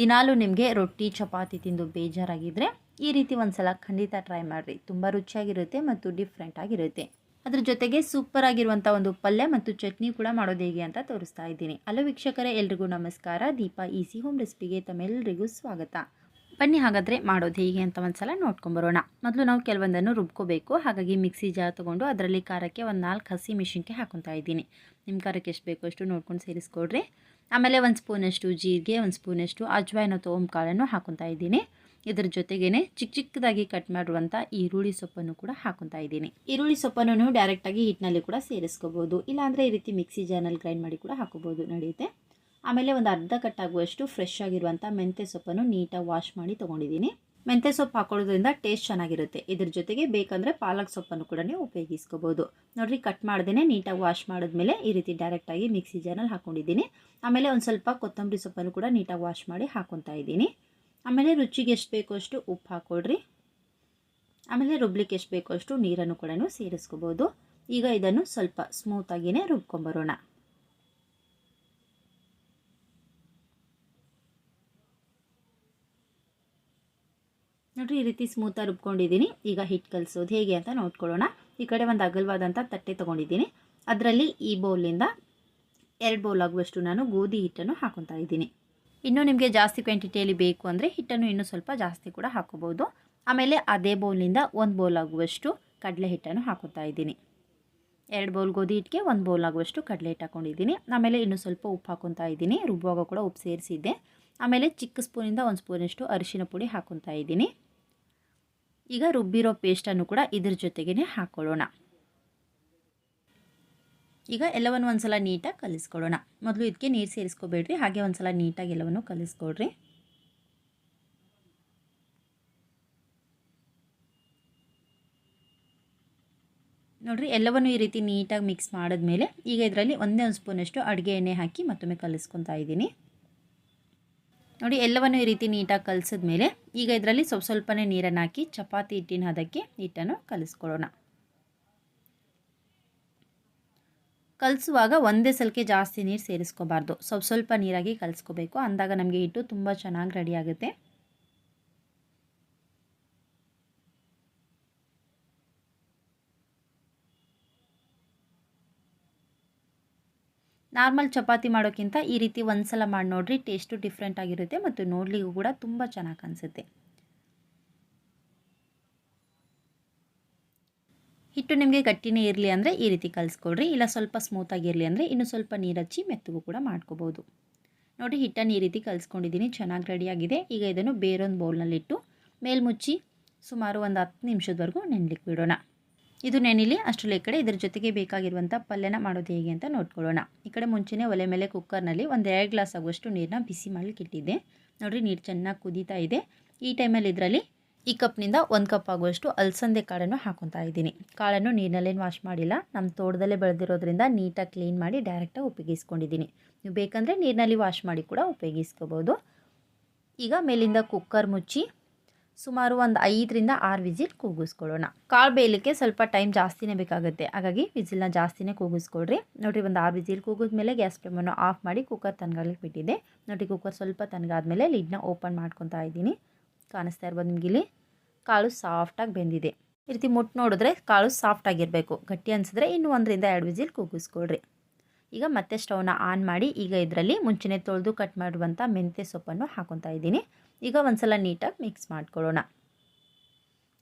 ದಿನಾಲೂ ನಿಮಗೆ ರೊಟ್ಟಿ, ಚಪಾತಿ ತಿಂದು ಬೇಜಾರಾಗಿದ್ದರೆ ಈ ರೀತಿ ಒಂದ್ಸಲ ಖಂಡಿತ ಟ್ರೈ ಮಾಡಿರಿ. ತುಂಬ ರುಚಿಯಾಗಿರುತ್ತೆ ಮತ್ತು ಡಿಫ್ರೆಂಟ್ ಆಗಿರುತ್ತೆ. ಅದ್ರ ಜೊತೆಗೆ ಸೂಪರ್ ಆಗಿರುವಂಥ ಒಂದು ಪಲ್ಯ ಮತ್ತು ಚಟ್ನಿ ಕೂಡ ಮಾಡೋದು ಹೇಗೆ ಅಂತ ತೋರಿಸ್ತಾ ಇದ್ದೀನಿ. ಅಲ್ಲೋ ವೀಕ್ಷಕರೇ, ಎಲ್ರಿಗೂ ನಮಸ್ಕಾರ. ದೀಪ ಈಸಿ ಹೋಮ್ ರೆಸಿಪಿಗೆ ತಮ್ಮೆಲ್ಲರಿಗೂ ಸ್ವಾಗತ. ಬನ್ನಿ ಹಾಗಾದರೆ ಮಾಡೋದು ಹೇಗೆ ಅಂತ ಒಂದ್ಸಲ ನೋಡ್ಕೊಂಬರೋಣ ಮೊದಲು ನಾವು ಕೆಲವೊಂದನ್ನು ರುಬ್ಕೋಬೇಕು. ಹಾಗಾಗಿ ಮಿಕ್ಸಿ ಜಾರ್ ತೊಗೊಂಡು ಅದರಲ್ಲಿ ಖಾರಕ್ಕೆ ಒಂದು ನಾಲ್ಕು ಹಸಿ ಮಿಷಿನ್ಗೆ ಹಾಕೊತಾ ಇದ್ದೀನಿ. ನಿಮ್ಮ ಖಾರಕ್ಕೆ ಎಷ್ಟು ಬೇಕೋ ಅಷ್ಟು ನೋಡ್ಕೊಂಡು ಸೇರಿಸ್ಕೊಡ್ರಿ. ಆಮೇಲೆ ಒಂದು ಸ್ಪೂನಷ್ಟು ಜೀರಿಗೆ, ಒಂದು ಸ್ಪೂನಷ್ಟು ಅಜ್ವಾಯಿನ ಕಾಳನ್ನು ಹಾಕೊತಾ ಇದ್ದೀನಿ. ಇದರ ಜೊತೆಗೇ ಚಿಕ್ಕ ಚಿಕ್ಕದಾಗಿ ಕಟ್ ಮಾಡಿರುವಂಥ ಈರುಳ್ಳಿ ಸೊಪ್ಪನ್ನು ಕೂಡ ಹಾಕೊತಾ ಇದ್ದೀನಿ. ಈರುಳ್ಳಿ ಸೊಪ್ಪನ್ನು ಡೈರೆಕ್ಟಾಗಿ ಹಿಟ್ಟಿನಲ್ಲಿ ಕೂಡ ಸೇರಿಸ್ಕೋಬೋದು. ಇಲ್ಲಾಂದರೆ ಈ ರೀತಿ ಮಿಕ್ಸಿ ಜಾರ್ನಲ್ಲಿ ಗ್ರೈಂಡ್ ಮಾಡಿ ಕೂಡ ಹಾಕೋಬೋದು. ನಡೆಯುತ್ತೆ. ಆಮೇಲೆ ಒಂದು ಅರ್ಧ ಕಟ್ಟಾಗುವಷ್ಟು ಫ್ರೆಶ್ ಆಗಿರುವಂಥ ಮೆಂತ್ಯ ಸೊಪ್ಪನ್ನು ನೀಟಾಗಿ ವಾಶ್ ಮಾಡಿ ತೊಗೊಂಡಿದ್ದೀನಿ. ಮೆಂತ್ಯ ಸೊಪ್ಪು ಹಾಕೊಳ್ಳೋದ್ರಿಂದ ಟೇಸ್ಟ್ ಚೆನ್ನಾಗಿರುತ್ತೆ. ಇದ್ರ ಜೊತೆಗೆ ಬೇಕಂದರೆ ಪಾಲಕ್ ಸೊಪ್ಪನ್ನು ಕೂಡ ನೀವು ಉಪಯೋಗಿಸ್ಕೋಬೋದು. ನೋಡಿರಿ, ಕಟ್ ಮಾಡ್ದೇ ನೀಟಾಗಿ ವಾಶ್ ಮಾಡಿದ್ಮೇಲೆ ಈ ರೀತಿ ಡೈರೆಕ್ಟಾಗಿ ಮಿಕ್ಸಿ ಜಾರ್ನಲ್ಲಿ ಹಾಕ್ಕೊಂಡಿದ್ದೀನಿ ಆಮೇಲೆ ಒಂದು ಸ್ವಲ್ಪ ಕೊತ್ತಂಬರಿ ಸೊಪ್ಪನ್ನು ಕೂಡ ನೀಟಾಗಿ ವಾಶ್ ಮಾಡಿ ಹಾಕೊತಾ ಇದ್ದೀನಿ. ಆಮೇಲೆ ರುಚಿಗೆ ಎಷ್ಟು ಬೇಕೋ ಅಷ್ಟು ಉಪ್ಪು ಹಾಕ್ಕೊಡ್ರಿ ಆಮೇಲೆ ರುಬ್ಲಿಕ್ಕೆ ಎಷ್ಟು ಬೇಕೋ ಅಷ್ಟು ನೀರನ್ನು ಕೂಡ ಸೇರಿಸ್ಕೋಬೋದು. ಈಗ ಇದನ್ನು ಸ್ವಲ್ಪ ಸ್ಮೂತಾಗಿಯೇ ರುಬ್ಕೊಂಬರೋಣ. ನೋಡಿರಿ, ಈ ರೀತಿ ಸ್ಮೂತಾಗಿ ರುಬ್ಕೊಂಡಿದ್ದೀನಿ. ಈಗ ಹಿಟ್ಟು ಕಲಿಸೋದು ಹೇಗೆ ಅಂತ ನೋಡ್ಕೊಳ್ಳೋಣ. ಈ ಕಡೆ ಒಂದು ಅಗಲವಾದಂಥ ತಟ್ಟೆ ತೊಗೊಂಡಿದ್ದೀನಿ. ಅದರಲ್ಲಿ ಈ ಬೌಲಿಂದ ಎರಡು ಬೌಲ್ ಆಗುವಷ್ಟು ನಾನು ಗೋಧಿ ಹಿಟ್ಟನ್ನು ಹಾಕೊತಾ ಇದ್ದೀನಿ. ಇನ್ನೂ ನಿಮಗೆ ಜಾಸ್ತಿ ಕ್ವಾಂಟಿಟಿಯಲ್ಲಿ ಬೇಕು ಅಂದರೆ ಹಿಟ್ಟನ್ನು ಇನ್ನೂ ಸ್ವಲ್ಪ ಜಾಸ್ತಿ ಕೂಡ ಹಾಕೋಬೋದು ಆಮೇಲೆ ಅದೇ ಬೌಲ್ನಿಂದ ಒಂದು ಬೌಲ್ ಆಗುವಷ್ಟು ಕಡಲೆ ಹಿಟ್ಟನ್ನು ಹಾಕೋತಾ ಇದ್ದೀನಿ. ಎರಡು ಬೌಲ್ ಗೋಧಿ ಹಿಟ್ಟಿಗೆ ಒಂದು ಬೌಲ್ ಆಗುವಷ್ಟು ಕಡಲೆ ಹಿಟ್ಟು ಹಾಕೊಂಡಿದ್ದೀನಿ. ಆಮೇಲೆ ಇನ್ನೂ ಸ್ವಲ್ಪ ಉಪ್ಪು ಹಾಕೊತಾ ಇದ್ದೀನಿ. ರುಬ್ಬುವಾಗ ಕೂಡ ಉಪ್ಪು ಸೇರಿಸಿದ್ದೆ. ಆಮೇಲೆ ಚಿಕ್ಕ ಸ್ಪೂನಿಂದ ಒಂದು ಸ್ಪೂನಷ್ಟು ಅರಿಶಿನ ಪುಡಿ ಹಾಕೊತಾ ಇದ್ದೀನಿ. ಈಗ ರುಬ್ಬಿರೋ ಪೇಸ್ಟನ್ನು ಕೂಡ ಇದ್ರ ಜೊತೆಗೇ ಹಾಕ್ಕೊಳ್ಳೋಣ ಈಗ ಎಲ್ಲವನ್ನು ಒಂದು ಸಲ ನೀಟಾಗಿ ಕಲಿಸ್ಕೊಳ್ಳೋಣ ಮೊದಲು ಇದಕ್ಕೆ ನೀರು ಸೇರಿಸ್ಕೋಬೇಡ್ರಿ, ಹಾಗೆ ಒಂದು ಸಲ ನೀಟಾಗಿ ಎಲ್ಲವನ್ನು ಕಲಿಸ್ಕೊಡ್ರಿ. ನೋಡಿರಿ, ಎಲ್ಲವನ್ನು ಈ ರೀತಿ ನೀಟಾಗಿ ಮಿಕ್ಸ್ ಮಾಡಿದ್ಮೇಲೆ ಈಗ ಇದರಲ್ಲಿ ಒಂದೇ ಒಂದು ಸ್ಪೂನಷ್ಟು ಅಡುಗೆ ಎಣ್ಣೆ ಹಾಕಿ ಮತ್ತೊಮ್ಮೆ ಕಲಿಸ್ಕೊತಾ ಇದ್ದೀನಿ. ನೋಡಿ, ಎಲ್ಲವನ್ನು ಈ ರೀತಿ ನೀಟಾಗಿ ಕಲಿಸಿದ್ಮೇಲೆ ಈಗ ಇದರಲ್ಲಿ ಸ್ವಲ್ಪ ಸ್ವಲ್ಪನೇ ನೀರನ್ನು ಹಾಕಿ ಚಪಾತಿ ಹಿಟ್ಟಿನ ಹದಕ್ಕೆ ಹಿಟ್ಟನ್ನು ಕಲಿಸ್ಕೊಳ್ಳೋಣ ಕಲಿಸುವಾಗ ಒಂದೇ ಸಲಕ್ಕೆ ಜಾಸ್ತಿ ನೀರು ಸೇರಿಸ್ಕೋಬಾರ್ದು. ಸ್ವಲ್ಪ ಸ್ವಲ್ಪ ನೀರಾಗಿ ಕಲಿಸ್ಕೋಬೇಕು. ಅಂದಾಗ ನಮಗೆ ಹಿಟ್ಟು ತುಂಬ ಚೆನ್ನಾಗಿ ರೆಡಿ ಆಗುತ್ತೆ. ನಾರ್ಮಲ್ ಚಪಾತಿ ಮಾಡೋಕ್ಕಿಂತ ಈ ರೀತಿ ಒಂದು ಸಲ ಮಾಡಿ ನೋಡಿರಿ ಟೇಸ್ಟು ಡಿಫ್ರೆಂಟ್ ಆಗಿರುತ್ತೆ ಮತ್ತು ನೋಡಲಿಕ್ಕೂ ಕೂಡ ತುಂಬ ಚೆನ್ನಾಗಿ ಅನಿಸುತ್ತೆ ಹಿಟ್ಟು ನಿಮಗೆ ಗಟ್ಟಿನೇ ಇರಲಿ ಅಂದರೆ ಈ ರೀತಿ ಕಲಿಸ್ಕೊಡ್ರಿ ಇಲ್ಲ ಸ್ವಲ್ಪ ಸ್ಮೂತಾಗಿರಲಿ ಅಂದರೆ ಇನ್ನು ಸ್ವಲ್ಪ ನೀರು ಹಚ್ಚಿ ಮೆತ್ತಗೂ ಕೂಡ ಮಾಡ್ಕೋಬೋದು. ನೋಡಿ ಹಿಟ್ಟನ್ನು ಈ ರೀತಿ ಕಲಿಸ್ಕೊಂಡಿದ್ದೀನಿ. ಚೆನ್ನಾಗಿ ರೆಡಿಯಾಗಿದೆ ಈಗ ಇದನ್ನು ಬೇರೊಂದು ಬೌಲ್ನಲ್ಲಿಟ್ಟು ಮೇಲ್ಮುಚ್ಚಿ ಸುಮಾರು ಒಂದು ಹತ್ತು ನಿಮಿಷದವರೆಗೂ ನೆನ್ಲಿಕ್ಕೆ ಬಿಡೋಣ. ಇದು ನೆನಿಲಿ ಅಷ್ಟರಲ್ಲಿ ಈ ಕಡೆ ಇದ್ರ ಜೊತೆಗೆ ಬೇಕಾಗಿರುವಂಥ ಪಲ್ಯನ ಮಾಡೋದು ಹೇಗೆ ಅಂತ ನೋಡ್ಕೊಳ್ಳೋಣ. ಈ ಕಡೆ ಮುಂಚೆನೇ ಒಲೆ ಮೇಲೆ ಕುಕ್ಕರ್ನಲ್ಲಿ ಒಂದು ಎರಡು ಗ್ಲಾಸ್ ಆಗುವಷ್ಟು ನೀರನ್ನ ಬಿಸಿ ಮಾಡಲಿಕ್ಕೆ ಇಟ್ಟಿದ್ದೆ. ನೋಡಿರಿ ನೀರು ಚೆನ್ನಾಗಿ ಕುದೀತಾ ಇದೆ. ಈ ಟೈಮಲ್ಲಿ ಇದರಲ್ಲಿ ಈ ಕಪ್ನಿಂದ ಒಂದು ಕಪ್ ಆಗುವಷ್ಟು ಅಲಸಂದೆ ಕಾಳನ್ನು ಹಾಕೊತಾ ಇದ್ದೀನಿ. ಕಾಳನ್ನು ನೀರಿನಲ್ಲೇನು ವಾಶ್ ಮಾಡಿಲ್ಲ. ನಮ್ಮ ತೋಟದಲ್ಲೇ ಬೆಳೆದಿರೋದ್ರಿಂದ ನೀಟಾಗಿ ಕ್ಲೀನ್ ಮಾಡಿ ಡೈರೆಕ್ಟಾಗಿ ಉಪಯೋಗಿಸ್ಕೊಂಡಿದ್ದೀನಿ. ನೀವು ಬೇಕಂದರೆ ನೀರಿನಲ್ಲಿ ವಾಶ್ ಮಾಡಿ ಕೂಡ ಉಪಯೋಗಿಸ್ಕೋಬೋದು. ಈಗ ಮೇಲಿಂದ ಕುಕ್ಕರ್ ಮುಚ್ಚಿ ಸುಮಾರು ಒಂದು ಐದರಿಂದ ಆರು ವಿಸಿಲ್ ಕೂಗಿಸ್ಕೊಳ್ಳೋಣ. ಕಾಳು ಬೇಯಲಿಕ್ಕೆ ಸ್ವಲ್ಪ ಟೈಮ್ ಜಾಸ್ತಿನೇ ಬೇಕಾಗುತ್ತೆ. ಹಾಗಾಗಿ ವಿಸಿಲ್ನ ಜಾಸ್ತಿನೇ ಕೂಗಿಸ್ಕೊಳ್ರಿ. ನೋಡಿರಿ, ಒಂದು ಆರು ವಿಸಿಲ್ ಕೂಗಿದ್ಮೇಲೆ ಗ್ಯಾಸ್ ಫ್ಲೇಮನ್ನು ಆಫ್ ಮಾಡಿ ಕುಕ್ಕರ್ ತನ್ಗಾಲಿಕ್ಕೆ ಬಿಟ್ಟಿದ್ದೆ ನೋಡಿ ಕುಕ್ಕರ್ ಸ್ವಲ್ಪ ತನಗಾದ್ಮೇಲೆ ಲಿಡ್ನ ಓಪನ್ ಮಾಡ್ಕೊತಾ ಇದ್ದೀನಿ. ಕಾಣಿಸ್ತಾ ಇರ್ಬೋದು ನಿಮ್ಗೆ ಇಲ್ಲಿ. ಕಾಳು ಸಾಫ್ಟಾಗಿ ಬೆಂದಿದೆ. ಈ ರೀತಿ ಮುಟ್ಟು ನೋಡಿದ್ರೆ ಕಾಳು ಸಾಫ್ಟಾಗಿರಬೇಕು ಗಟ್ಟಿ ಅನಿಸಿದ್ರೆ ಇನ್ನೂ ಒಂದರಿಂದ ಎರಡು ವಿಜಿಲ್ ಕೂಗಿಸ್ಕೊಳ್ರಿ. ಈಗ ಮತ್ತೆ ಸ್ಟವ್ನ ಆನ್ ಮಾಡಿ ಈಗ ಇದರಲ್ಲಿ ಮುಂಚೆನೆ ತೊಳೆದು ಕಟ್ ಮಾಡುವಂಥ ಮೆಂತ್ಯ ಸೊಪ್ಪನ್ನು ಹಾಕೊತಾ ಇದ್ದೀನಿ. ಈಗ ಒಂದ್ಸಲ ನೀಟಾಗಿ ಮಿಕ್ಸ್ ಮಾಡ್ಕೊಳ್ಳೋಣ.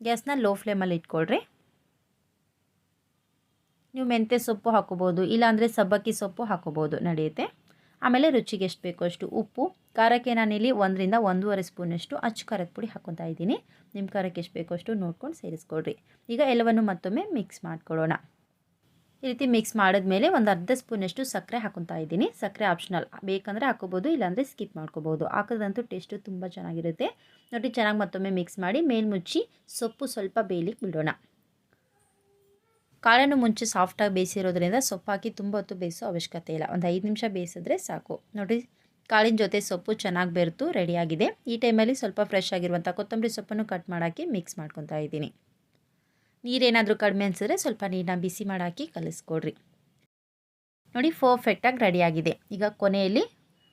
ಗ್ಯಾಸ್ನ ಲೋ ಫ್ಲೇಮಲ್ಲಿ ಇಟ್ಕೊಳ್ರಿ. ನೀವು ಮೆಂತ್ಯ ಸೊಪ್ಪು ಹಾಕೋಬೋದು ಇಲ್ಲಾಂದರೆ ಸಬ್ಬಕ್ಕಿ ಸೊಪ್ಪು ಹಾಕೋಬೋದು ನಡೆಯುತ್ತೆ. ಆಮೇಲೆ ರುಚಿಗೆ ಎಷ್ಟು ಬೇಕೋ ಅಷ್ಟು ಉಪ್ಪು ಖಾರಕ್ಕೆ ನಾನಿಲ್ಲಿ ಒಂದರಿಂದ ಒಂದೂವರೆ ಸ್ಪೂನಷ್ಟು ಅಚ್ಚು ಖಾರದ ಪುಡಿ ಹಾಕೊತಾ ಇದ್ದೀನಿ. ನಿಮ್ಮ ಖಾರಕ್ಕೆ ಎಷ್ಟು ಬೇಕೋ ಅಷ್ಟು ನೋಡ್ಕೊಂಡು ಸೇರಿಸ್ಕೊಡ್ರಿ ಈಗ ಎಲ್ಲವನ್ನು ಮತ್ತೊಮ್ಮೆ ಮಿಕ್ಸ್ ಮಾಡ್ಕೊಳ್ಳೋಣ. ಈ ರೀತಿ ಮಿಕ್ಸ್ ಮಾಡಿದ್ಮೇಲೆ ಒಂದು ಅರ್ಧ ಸ್ಪೂನಷ್ಟು ಸಕ್ಕರೆ ಹಾಕೊತಾ ಇದ್ದೀನಿ. ಸಕ್ಕರೆ ಆಪ್ಷನಲ್ ಬೇಕಂದರೆ ಹಾಕೋಬೋದು ಇಲ್ಲಾಂದರೆ ಸ್ಕಿಪ್ ಮಾಡ್ಕೋಬೋದು. ಹಾಕೋದಂತೂ ಟೇಸ್ಟು ತುಂಬ ಚೆನ್ನಾಗಿರುತ್ತೆ. ನೋಡಿ, ಚೆನ್ನಾಗಿ ಮತ್ತೊಮ್ಮೆ ಮಿಕ್ಸ್ ಮಾಡಿ ಮೇಲ್ಮುಚ್ಚಿ ಸೊಪ್ಪು ಸ್ವಲ್ಪ ಬೇಯಲಿಕ್ಕೆ ಬಿಡೋಣ. ಕಾಳನ್ನು ಮುಂಚೆ ಸಾಫ್ಟಾಗಿ ಬೇಯಿಸಿರೋದ್ರಿಂದ ಸೊಪ್ಪು ಹಾಕಿ ತುಂಬ ಹೊತ್ತು ಬೇಯಿಸೋ ಅವಶ್ಯಕತೆ ಇಲ್ಲ. ಒಂದು ಐದು ನಿಮಿಷ ಬೇಯಿಸಿದ್ರೆ ಸಾಕು. ನೋಡಿ ಕಾಳಿನ ಜೊತೆ ಸೊಪ್ಪು ಚೆನ್ನಾಗಿ ಬೆರೆತು ರೆಡಿಯಾಗಿದೆ. ಈ ಟೈಮಲ್ಲಿ ಸ್ವಲ್ಪ ಫ್ರೆಶ್ ಆಗಿರುವಂಥ ಕೊತ್ತಂಬರಿ ಸೊಪ್ಪನ್ನು ಕಟ್ ಮಾಡಾಕಿ ಮಿಕ್ಸ್ ಮಾಡ್ಕೊತಾ ಇದ್ದೀನಿ. ನೀರೇನಾದರೂ ಕಡಿಮೆ ಅನಿಸಿದ್ರೆ ಸ್ವಲ್ಪ ನೀರನ್ನ ಬಿಸಿ ಮಾಡಾಕಿ ಕಲಿಸ್ಕೊಡ್ರಿ. ನೋಡಿ ಪರ್ಫೆಕ್ಟಾಗಿ ರೆಡಿಯಾಗಿದೆ ಈಗ ಕೊನೆಯಲ್ಲಿ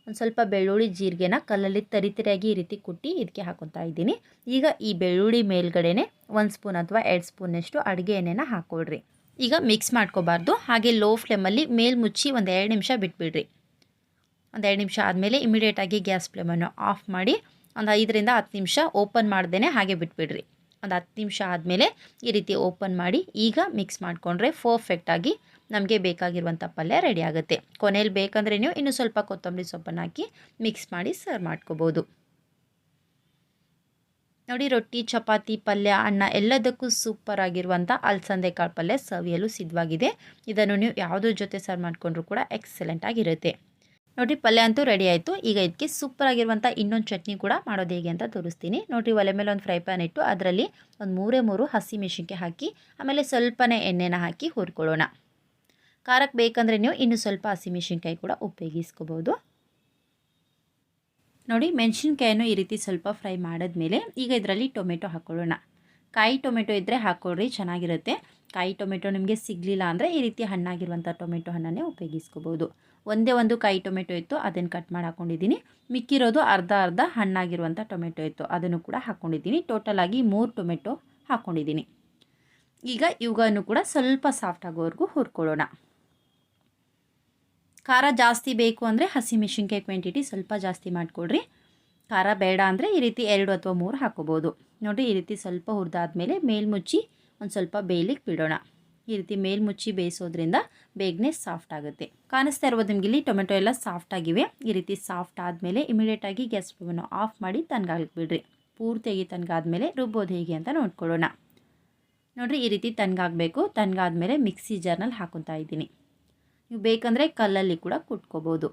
ಒಂದು ಸ್ವಲ್ಪ ಬೆಳ್ಳುಳ್ಳಿ ಜೀರಿಗೆನ ಕಲ್ಲಲ್ಲಿ ತರಿತರಿಯಾಗಿ ಈ ರೀತಿ ಕುಟ್ಟಿ ಇದಕ್ಕೆ ಹಾಕೊತಾ ಇದ್ದೀನಿ. ಈಗ ಈ ಬೆಳ್ಳುಳ್ಳಿ ಮೇಲ್ಗಡೆನೆ ಒಂದು ಸ್ಪೂನ್ ಅಥವಾ ಎರಡು ಸ್ಪೂನಷ್ಟು ಅಡುಗೆ ಎಣ್ಣೆನ ಹಾಕ್ಕೊಡ್ರಿ ಈಗ ಮಿಕ್ಸ್ ಮಾಡ್ಕೋಬಾರ್ದು. ಹಾಗೆ ಲೋ ಫ್ಲೇಮಲ್ಲಿ ಮೇಲ್ ಮುಚ್ಚಿ ಒಂದು ಎರಡು ನಿಮಿಷ ಬಿಟ್ಬಿಡ್ರಿ. ಒಂದು ಎರಡು ನಿಮಿಷ ಆದಮೇಲೆ ಇಮಿಡಿಯೇಟಾಗಿ ಗ್ಯಾಸ್ ಫ್ಲೇಮನ್ನು ಆಫ್ ಮಾಡಿ ಒಂದು ಐದರಿಂದ ಹತ್ತು ನಿಮಿಷ ಓಪನ್ ಮಾಡ್ದೇ ಹಾಗೆ ಬಿಟ್ಬಿಡ್ರಿ. ಒಂದು ಹತ್ತು ನಿಮಿಷ ಆದಮೇಲೆ ಈ ರೀತಿ ಓಪನ್ ಮಾಡಿ ಈಗ ಮಿಕ್ಸ್ ಮಾಡಿಕೊಂಡ್ರೆ ಪರ್ಫೆಕ್ಟಾಗಿ ನಮಗೆ ಬೇಕಾಗಿರುವಂಥ ಪಲ್ಯ ರೆಡಿ ಆಗುತ್ತೆ. ಕೊನೆಯಲ್ಲಿ ಬೇಕಂದ್ರೆ ನೀವು ಇನ್ನೂ ಸ್ವಲ್ಪ ಕೊತ್ತಂಬರಿ ಸೊಪ್ಪನ್ನು ಹಾಕಿ ಮಿಕ್ಸ್ ಮಾಡಿ ಸರ್ವ್ ಮಾಡ್ಕೋಬೋದು. ನೋಡಿ ರೊಟ್ಟಿ, ಚಪಾತಿ, ಪಲ್ಯ, ಅನ್ನ ಎಲ್ಲದಕ್ಕೂ ಸೂಪರ್ ಆಗಿರುವಂಥ ಅಲಸಂದೆ ಕಾಳು ಪಲ್ಯ ಸವಿಯಲು ಸಿದ್ಧವಾಗಿದೆ. ಇದನ್ನು ನೀವು ಯಾವುದ್ರ ಜೊತೆ ಸರ್ವ್ ಮಾಡಿಕೊಂಡ್ರು ಕೂಡ ಎಕ್ಸಲೆಂಟ್ ಆಗಿರುತ್ತೆ. ನೋಡಿರಿ, ಪಲ್ಯ ಅಂತೂ ರೆಡಿ ಆಯಿತು. ಈಗ ಇದಕ್ಕೆ ಸೂಪರ್ ಆಗಿರುವಂಥ ಇನ್ನೊಂದು ಚಟ್ನಿ ಕೂಡ ಮಾಡೋದು ಹೇಗೆ ಅಂತ ತೋರಿಸ್ತೀನಿ. ನೋಡಿರಿ, ಒಲೆ ಮೇಲೆ ಒಂದು ಫ್ರೈ ಪ್ಯಾನ್ ಇಟ್ಟು ಅದರಲ್ಲಿ ಒಂದು ಮೂರೇ ಮೂರು ಹಸಿ ಮೆಣಸಿನ್ಕಾಯಿ ಹಾಕಿ, ಆಮೇಲೆ ಸ್ವಲ್ಪನೇ ಎಣ್ಣೆನ ಹಾಕಿ ಹುರ್ಕೊಳ್ಳೋಣ. ಖಾರಕ್ಕೆ ಬೇಕಂದರೆ ನೀವು ಇನ್ನೂ ಸ್ವಲ್ಪ ಹಸಿ ಹಸಿಮೆಣ್ಸಿನ್ಕಾಯಿ ಕೂಡ ಉಪಯೋಗಿಸ್ಕೋಬೋದು. ನೋಡಿ ಮೆಣಸಿನ್ಕಾಯನ್ನು ಈ ರೀತಿ ಸ್ವಲ್ಪ ಫ್ರೈ ಮಾಡಿದ್ಮೇಲೆ ಈಗ ಇದರಲ್ಲಿ ಟೊಮೆಟೊ ಹಾಕ್ಕೊಳ್ಳೋಣ ಕಾಯಿ ಟೊಮೆಟೊ ಇದ್ದರೆ ಹಾಕ್ಕೊಳ್ರಿ ಚೆನ್ನಾಗಿರುತ್ತೆ. ಕಾಯಿ ಟೊಮೆಟೊ ನಿಮಗೆ ಸಿಗಲಿಲ್ಲ ಅಂದರೆ ಈ ರೀತಿ ಹಣ್ಣಾಗಿರುವಂಥ ಟೊಮೆಟೊ ಹಣ್ಣನ್ನೇ ಉಪಯೋಗಿಸ್ಕೋಬೋದು ಒಂದೇ ಒಂದು ಕಾಯಿ ಟೊಮೆಟೊ ಇತ್ತು, ಅದನ್ನು ಕಟ್ ಮಾಡಿ ಹಾಕ್ಕೊಂಡಿದ್ದೀನಿ ಮಿಕ್ಕಿರೋದು ಅರ್ಧ ಅರ್ಧ ಹಣ್ಣಾಗಿರುವಂಥ ಟೊಮೆಟೊ ಇತ್ತು, ಅದನ್ನು ಕೂಡ ಹಾಕ್ಕೊಂಡಿದ್ದೀನಿ ಟೋಟಲಾಗಿ ಮೂರು ಟೊಮೆಟೊ ಹಾಕ್ಕೊಂಡಿದ್ದೀನಿ ಈಗ ಇವುಗಳನ್ನು ಕೂಡ ಸ್ವಲ್ಪ ಸಾಫ್ಟ್ ಆಗೋವರೆಗೂ ಹುರ್ಕೊಳ್ಳೋಣ. ಖಾರ ಜಾಸ್ತಿ ಬೇಕು ಅಂದರೆ ಹಸಿಮೆಣಸಿನ್ಕಾಯಿ ಕ್ವಾಂಟಿಟಿ ಸ್ವಲ್ಪ ಜಾಸ್ತಿ ಮಾಡಿಕೊಡ್ರಿ ಖಾರ ಬೇಡ ಅಂದರೆ ಈ ರೀತಿ ಎರಡು ಅಥವಾ ಮೂರು ಹಾಕೋಬೋದು ನೋಡಿ ಈ ರೀತಿ ಸ್ವಲ್ಪ ಹುರಿದಾದ್ಮೇಲೆ ಮೇಲ್ಮುಚ್ಚಿ ಒಂದು ಸ್ವಲ್ಪ ಬೇಯಲಿಕ್ಕೆ ಬಿಡೋಣ. ಈ ರೀತಿ ಮೇಲ್ಮುಚ್ಚಿ ಬೇಯಿಸೋದ್ರಿಂದ ಬೇಗನೆ ಸಾಫ್ಟ್ ಆಗುತ್ತೆ. ಕಾಣಿಸ್ತಾ ಇರ್ಬೋದು ನಿಮಗೆ ಇಲ್ಲಿ ಟೊಮೆಟೊ ಎಲ್ಲ ಸಾಫ್ಟ್ ಆಗಿವೆ. ಈ ರೀತಿ ಸಾಫ್ಟ್ ಆದಮೇಲೆ ಇಮಿಡಿಯೇಟಾಗಿ ಗ್ಯಾಸ್ ಸ್ಟವನ್ನು ಆಫ್ ಮಾಡಿ ತನ್ಗಾಗಲಿಕ್ಕೆ ಬಿಡ್ರಿ. ಪೂರ್ತಿಯಾಗಿ ತನ್ಗಾದ್ಮೇಲೆ ರುಬ್ಬೋದು ಹೇಗೆ ಅಂತ ನೋಡ್ಕೊಳ್ಳೋಣ. ನೋಡಿರಿ ಈ ರೀತಿ ತನ್ಗಾಗಬೇಕು. ತನ್ಗಾದ್ಮೇಲೆ ಮಿಕ್ಸಿ ಜಾರ್ನಲ್ಲಿ ಹಾಕೊತಾ ಇದ್ದೀನಿ. ನೀವು ಬೇಕಂದರೆ ಕಲ್ಲಲ್ಲಿ ಕೂಡ ಕುಟ್ಕೋಬೋದು.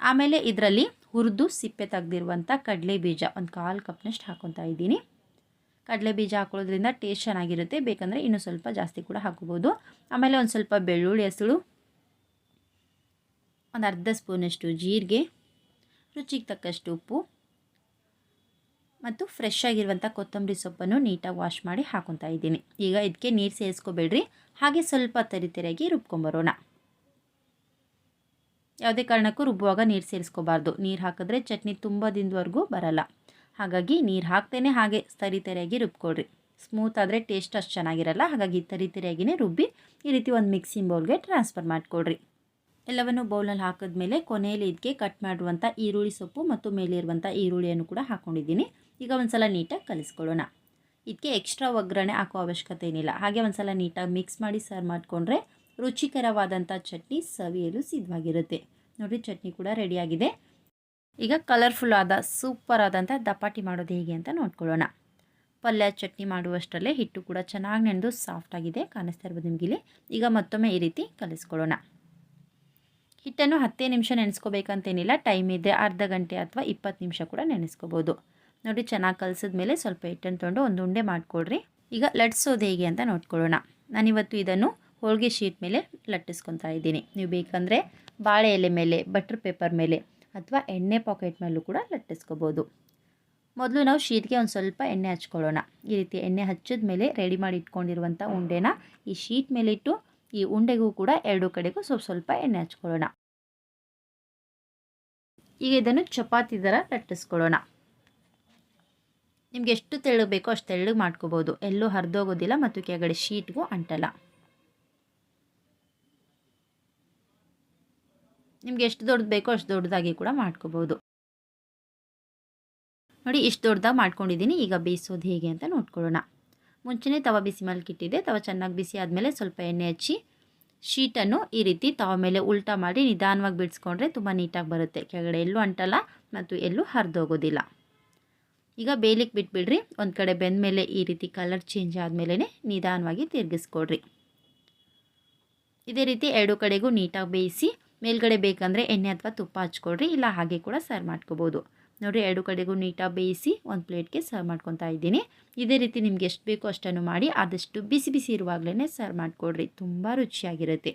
ಆಮೇಲೆ ಇದರಲ್ಲಿ ಹುರಿದು ಸಿಪ್ಪೆ ತೆಗೆದಿರುವಂಥ ಕಡಲೆ ಬೀಜ ಒಂದು ಕಾಲು ಕಪ್ನಷ್ಟು ಹಾಕೊತಾ ಇದ್ದೀನಿ. ಕಡಲೆ ಬೀಜ ಹಾಕೊಳ್ಳೋದ್ರಿಂದ ಟೇಸ್ಟ್ ಚೆನ್ನಾಗಿರುತ್ತೆ. ಬೇಕಂದರೆ ಇನ್ನೂ ಸ್ವಲ್ಪ ಜಾಸ್ತಿ ಕೂಡ ಹಾಕೋಬೋದು ಆಮೇಲೆ ಒಂದು ಸ್ವಲ್ಪ ಬೆಳ್ಳುಳ್ಳಿ ಹೆಸಳು, ಒಂದು ಅರ್ಧ ಸ್ಪೂನಷ್ಟು ಜೀರಿಗೆ, ರುಚಿಗೆ ತಕ್ಕಷ್ಟು ಉಪ್ಪು ಮತ್ತು ಫ್ರೆಶ್ ಆಗಿರುವಂಥ ಕೊತ್ತಂಬರಿ ಸೊಪ್ಪನ್ನು ನೀಟಾಗಿ ವಾಶ್ ಮಾಡಿ ಹಾಕೊತಾ ಇದ್ದೀನಿ. ಈಗ ಇದಕ್ಕೆ ನೀರು ಸೇರಿಸ್ಕೋಬೇಡ್ರಿ. ಹಾಗೆ ಸ್ವಲ್ಪ ತರಿತರಿಯಾಗಿ ರುಬ್ಕೊಂಬರೋಣ ಯಾವುದೇ ಕಾರಣಕ್ಕೂ ರುಬ್ಬುವಾಗ ನೀರು ಸೇರಿಸ್ಕೋಬಾರ್ದು. ನೀರು ಹಾಕಿದ್ರೆ ಚಟ್ನಿ ತುಂಬ ದಿನದವರೆಗೂ ಬರಲ್ಲ. ಹಾಗಾಗಿ ನೀರು ಹಾಕ್ತೇನೆ, ಹಾಗೆ ತರಿತರಿಯಾಗಿ ರುಬ್ಕೊಡ್ರಿ ಸ್ಮೂತ್ ಆದರೆ ಟೇಸ್ಟ್ ಅಷ್ಟು ಚೆನ್ನಾಗಿರಲ್ಲ, ಹಾಗಾಗಿ ತರಿತರಿಯಾಗಿಯೇ ರುಬ್ಬಿ ಈ ರೀತಿ ಒಂದು ಮಿಕ್ಸಿಂಗ್ ಬೌಲ್ಗೆ ಟ್ರಾನ್ಸ್ಫರ್ ಮಾಡಿಕೊಡ್ರಿ ಎಲ್ಲವನ್ನು ಬೌಲಲ್ಲಿ ಹಾಕಿದ್ಮೇಲೆ ಕೊನೆಯಲ್ಲಿ ಇದಕ್ಕೆ ಕಟ್ ಮಾಡುವಂಥ ಈರುಳ್ಳಿ ಸೊಪ್ಪು ಮತ್ತು ಮೇಲೆ ಇರುವಂಥ ಈರುಳ್ಳಿಯನ್ನು ಕೂಡ ಹಾಕ್ಕೊಂಡಿದ್ದೀನಿ ಈಗ ಒಂದು ಸಲ ನೀಟಾಗಿ ಕಲಿಸ್ಕೊಳ್ಳೋಣ. ಇದಕ್ಕೆ ಎಕ್ಸ್ಟ್ರಾ ಒಗ್ಗರಣೆ ಹಾಕೋ ಅವಶ್ಯಕತೆ ಏನಿಲ್ಲ. ಹಾಗೆ ಒಂದು ಸಲ ನೀಟಾಗಿ ಮಿಕ್ಸ್ ಮಾಡಿ ಸರ್ವ್ ಮಾಡಿಕೊಂಡ್ರೆ ರುಚಿಕರವಾದಂಥ ಚಟ್ನಿ ಸವಿಯಲು ಸಿದ್ಧವಾಗಿರುತ್ತೆ. ನೋಡಿ ಚಟ್ನಿ ಕೂಡ ರೆಡಿಯಾಗಿದೆ ಈಗ ಕಲರ್ಫುಲ್ ಆದ ಸೂಪರ್ ಆದಂಥ ದಪಾಟಿ ಮಾಡೋದು ಹೇಗೆ ಅಂತ ನೋಡ್ಕೊಳ್ಳೋಣ. ಪಲ್ಯ, ಚಟ್ನಿ ಮಾಡುವಷ್ಟರಲ್ಲೇ ಹಿಟ್ಟು ಕೂಡ ಚೆನ್ನಾಗಿ ನೆನೆದು ಸಾಫ್ಟಾಗಿದೆ ಕಾಣಿಸ್ತಾ ಇರ್ಬೋದು ನಿಮಗಿಲ್ಲಿ ಈಗ ಮತ್ತೊಮ್ಮೆ ಈ ರೀತಿ ಕಲಿಸ್ಕೊಳ್ಳೋಣ. ಹಿಟ್ಟನ್ನು ಹತ್ತೇ ನಿಮಿಷ ನೆನೆಸ್ಕೋಬೇಕಂತೇನಿಲ್ಲ ಟೈಮ್ ಇದೆ ಅರ್ಧ ಗಂಟೆ ಅಥವಾ ಇಪ್ಪತ್ತು ನಿಮಿಷ ಕೂಡ ನೆನೆಸ್ಕೋಬೋದು. ನೋಡಿ ಚೆನ್ನಾಗಿ ಕಲಸಿದ್ಮೇಲೆ ಸ್ವಲ್ಪ ಹಿಟ್ಟನ್ನು ತೊಗೊಂಡು ಒಂದು ಉಂಡೆ ಮಾಡಿಕೊಡ್ರಿ. ಈಗ ಲಟ್ಸೋದು ಹೇಗೆ ಅಂತ ನೋಡ್ಕೊಳ್ಳೋಣ. ನಾನಿವತ್ತು ಇದನ್ನು ಹೋಳಿಗೆ ಶೀಟ್ ಮೇಲೆ ಲಟ್ಟಿಸ್ಕೊತಾ ಇದ್ದೀನಿ. ನೀವು ಬೇಕಂದರೆ ಬಾಳೆ ಎಲೆ ಮೇಲೆ ಬಟ್ರ್ ಪೇಪರ್ ಮೇಲೆ ಅಥವಾ ಎಣ್ಣೆ ಪಾಕೆಟ್ ಮೇಲೂ ಕೂಡ ಲಟ್ಟಿಸ್ಕೋಬೋದು. ಮೊದಲು ನಾವು ಶೀಟ್ಗೆ ಒಂದು ಸ್ವಲ್ಪ ಎಣ್ಣೆ ಹಚ್ಕೊಳ್ಳೋಣ. ಈ ರೀತಿ ಎಣ್ಣೆ ಹಚ್ಚಿದ ಮೇಲೆ ರೆಡಿ ಮಾಡಿ ಇಟ್ಕೊಂಡಿರುವಂಥ ಉಂಡೆನ ಈ ಶೀಟ್ ಮೇಲೆ ಇಟ್ಟು ಈ ಉಂಡೆಗೂ ಕೂಡ ಎರಡು ಕಡೆಗೂ ಸ್ವಲ್ಪ ಸ್ವಲ್ಪ ಎಣ್ಣೆ ಹಚ್ಕೊಳ್ಳೋಣ. ಈಗ ಇದನ್ನು ಚಪಾತಿ ಥರ ಲಟ್ಟಿಸ್ಕೊಳ್ಳೋಣ. ನಿಮ್ಗೆ ಎಷ್ಟು ತೆಳ್ಳಗೆ ಬೇಕೋ ಅಷ್ಟು ತೆಳ್ಳಗೆ ಮಾಡ್ಕೋಬೋದು. ಎಲ್ಲೂ ಹರಿದೋಗೋದಿಲ್ಲ ಮತ್ತು ಕೆಳಗಡೆ ಶೀಟ್ಗೂ ಅಂಟಲ್ಲ. ನಿಮ್ಗೆ ಎಷ್ಟು ದೊಡ್ಡದು ಬೇಕೋ ಅಷ್ಟು ದೊಡ್ಡದಾಗಿ ಕೂಡ ಮಾಡ್ಕೋಬೋದು. ನೋಡಿ ಇಷ್ಟು ದೊಡ್ಡದಾಗಿ ಮಾಡ್ಕೊಂಡಿದ್ದೀನಿ ಈಗ ಬೇಯಿಸೋದು ಹೇಗೆ ಅಂತ ನೋಡ್ಕೊಳ್ಳೋಣ. ಮುಂಚೆನೇ ತವ ಬಿಸಿ ಮಲ್ಕಿಟ್ಟಿದ್ದೆ, ತವ ಚೆನ್ನಾಗಿ ಬಿಸಿ ಆದಮೇಲೆ ಸ್ವಲ್ಪ ಎಣ್ಣೆ ಹಚ್ಚಿ, ಶೀಟನ್ನು ಈ ರೀತಿ ತವ ಮೇಲೆ ಉಲ್ಟಾ ಮಾಡಿ ನಿಧಾನವಾಗಿ ಬಿಡಿಸ್ಕೊಂಡ್ರೆ ತುಂಬ ನೀಟಾಗಿ ಬರುತ್ತೆ. ಕೆಳಗಡೆ ಎಲ್ಲೂ ಅಂಟಲ್ಲ ಮತ್ತು ಎಲ್ಲೂ ಹರಿದೋಗೋದಿಲ್ಲ ಈಗ ಬೇಯಲಿಕ್ಕೆ ಬಿಟ್ಬಿಡ್ರಿ, ಒಂದು ಕಡೆ ಬೆಂದ ಮೇಲೆ ಈ ರೀತಿ ಕಲರ್ ಚೇಂಜ್ ಆದಮೇಲೆ ನಿಧಾನವಾಗಿ ತಿರುಗಿಸ್ಕೊಡ್ರಿ. ಇದೇ ರೀತಿ ಎರಡು ಕಡೆಗೂ ನೀಟಾಗಿ ಬೇಯಿಸಿ ಮೇಲ್ಗಡೆ ಬೇಕಂದರೆ ಎಣ್ಣೆ ಅಥವಾ ತುಪ್ಪ ಹಚ್ಕೊಡ್ರಿ ಇಲ್ಲ ಹಾಗೆ ಕೂಡ ಸರ್ವ್ ಮಾಡ್ಕೋಬೋದು. ನೋಡಿ ಎರಡು ಕಡೆಗೂ ನೀಟಾಗಿ ಬೇಯಿಸಿ ಒಂದು ಪ್ಲೇಟ್ಗೆ ಸರ್ವ್ ಮಾಡ್ಕೊತಾ ಇದ್ದೀನಿ. ಇದೇ ರೀತಿ ನಿಮ್ಗೆ ಎಷ್ಟು ಬೇಕೋ ಅಷ್ಟನ್ನು ಮಾಡಿ ಆದಷ್ಟು ಬಿಸಿ ಬಿಸಿ ಇರುವಾಗಲೇ ಸರ್ವ್ ಮಾಡಿಕೊಡ್ರಿ ತುಂಬ ರುಚಿಯಾಗಿರುತ್ತೆ.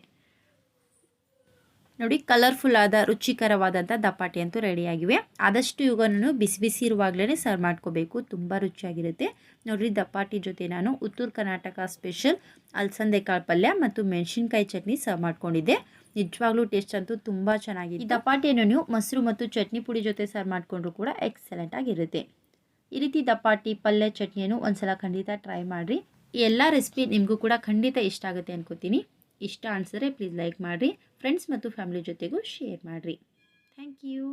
ನೋಡಿ ಕಲರ್ಫುಲ್ ಆದ ರುಚಿಕರವಾದಂಥ ದಪಾಟಿ ಅಂತೂ ರೆಡಿಯಾಗಿವೆ ಆದಷ್ಟು ಇವುಗಳನ್ನು ಬಿಸಿ ಬಿಸಿ ಇರುವಾಗಲೇ ಸರ್ವ್ ಮಾಡ್ಕೋಬೇಕು. ತುಂಬ ರುಚಿಯಾಗಿರುತ್ತೆ. ನೋಡಿರಿ ದಪಾಟಿ ಜೊತೆ ನಾನು ಉತ್ತರ ಕರ್ನಾಟಕ ಸ್ಪೆಷಲ್ ಅಲಸಂದೆ ಕಾಳು ಪಲ್ಯ ಮತ್ತು ಮೆಣಸಿನ್ಕಾಯಿ ಚಟ್ನಿ ಸರ್ವ್ ಮಾಡ್ಕೊಂಡಿದ್ದೆ. ನಿಜವಾಗ್ಲೂ ಟೇಸ್ಟ್ ಅಂತೂ ತುಂಬ ಚೆನ್ನಾಗಿದೆ ಈ ದಪಾಟಿಯನ್ನು ನೀವು ಮೊಸರು ಮತ್ತು ಚಟ್ನಿ ಪುಡಿ ಜೊತೆ ಸರ್ವ್ ಮಾಡಿಕೊಂಡ್ರು ಕೂಡ ಎಕ್ಸಲೆಂಟ್ ಆಗಿರುತ್ತೆ. ಈ ರೀತಿ ದಪಾಟಿ ಪಲ್ಯ, ಚಟ್ನಿಯನ್ನು ಒಂದ್ಸಲ ಖಂಡಿತ ಟ್ರೈ ಮಾಡಿರಿ. ಈ ಎಲ್ಲ ರೆಸಿಪಿ ನಿಮಗೂ ಕೂಡ ಖಂಡಿತ ಇಷ್ಟ ಆಗುತ್ತೆ ಅನ್ಕೋತೀನಿ. ಇಷ್ಟ ಅನಿಸಿದ್ರೆ ಪ್ಲೀಸ್ ಲೈಕ್ ಮಾಡಿರಿ. ಫ್ರೆಂಡ್ಸ್ ಮತ್ತು ಫ್ಯಾಮಿಲಿ ಜೊತೆಗೂ ಶೇರ್ ಮಾಡಿರಿ. Thank you